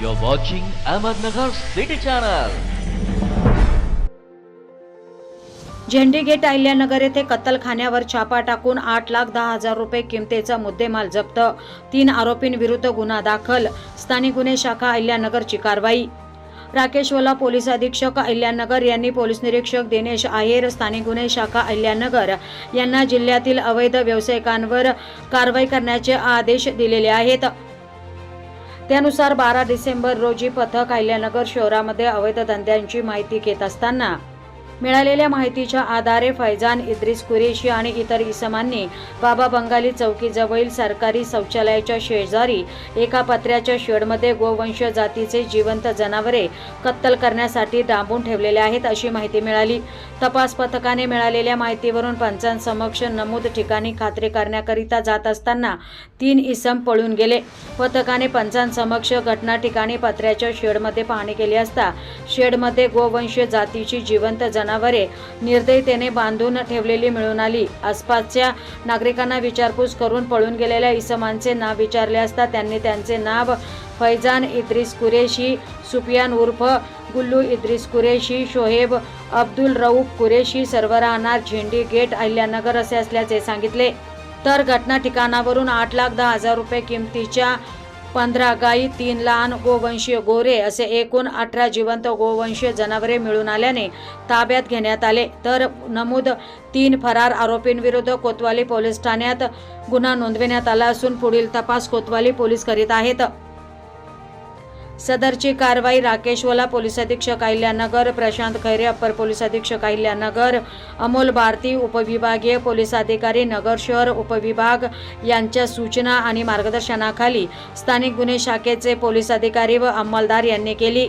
You're watching Ahmednagar City Channel. Zendi gate Ahilyanagar येथे कत्तलखान्यावर छापा टाकून आठ लाख दहा हजार रुपये किमतीचा मुद्देमाल जप्त. तीन आरोपींविरुद्ध गुन्हा दाखल. स्थानिक गुन्हे शाखा अहिल्यानगरची कारवाई. राकेशवाला पोलीस अधीक्षक अहिल्यानगर यांनी पोलीस निरीक्षक दिनेश आहेर स्थानिक गुन्हे शाखा अहिल्यानगर यांना जिल्ह्यातील अवैध व्यावसायिकांवर कारवाई करण्याचे आदेश दिलेले आहेत. त्यानुसार बारा डिसेंबर रोजी पथक अहिल्यानगर शहरामध्ये अवैध धंद्यांची माहिती घेत असताना मिळालेल्या माहितीच्या आधारे फैजान इद्रिस कुरेशी आणि इतर इसमांनी बाबा बंगाली चौकीजवळील सरकारी शौचालयाच्या शेजारी एका पत्र्याच्या शेडमध्ये गोवंश जातीचे जिवंत जनावरे कत्तल करण्यासाठी डांबून ठेवलेले आहेत अशी माहिती मिळाली. तपास पथकाने मिळालेल्या माहितीवरून पंचांसमक्ष नमूद ठिकाणी खात्री करण्याकरिता जात असताना तीन इसम पळून गेले. पथकाने पंचांसमक्ष घटना ठिकाणी पत्र्याच्या शेडमध्ये पाहणी केली असता शेडमध्ये गोवंश जातीची जिवंत जनावरे निर्दयतेने बांधून ठेवलेली मिळून आली. आसपासच्या नागरिकांना विचारपूस करून पळून गेलेल्या इसमांचे नाव विचारले असता त्यांनी त्यांचे नाव फैजान इद्रिस कुरेशी सुफियान उर्फ गुल्लू इद्रिस कुरेशी शोहेब अब्दुल रऊफ कुरेशी सर्वराहणार झेंडी गेट अहिल्यानगर असे असल्याचे सांगितले. तर घटना ठिकाणावरून आठ लाख दहा हजार रुपये किमतीच्या पंधरा गायी तीन लहान गोवंशीय गोरे असे एकूण अठरा जिवंत गोवंशीय जनावरे मिळून आल्याने ताब्यात घेण्यात आले. तर नमूद तीन फरार आरोपींविरुद्ध कोतवाली पोलीस ठाण्यात गुन्हा नोंदविण्यात आला असून पुढील तपास कोतवाली पोलीस करीत आहेत. सदरची कारवाई राकेशवाला पोलीस अधीक्षक अहिल्यानगर प्रशांत खैरे अप्पर पोलीस अधीक्षक अहिल्यानगर अमोल भारती उपविभागीय पोलीस अधिकारी नगर शहर उपविभाग यांच्या सूचना आणि मार्गदर्शनाखाली स्थानिक गुन्हे शाखेचे पोलीस अधिकारी व अंमलदार यांनी केली.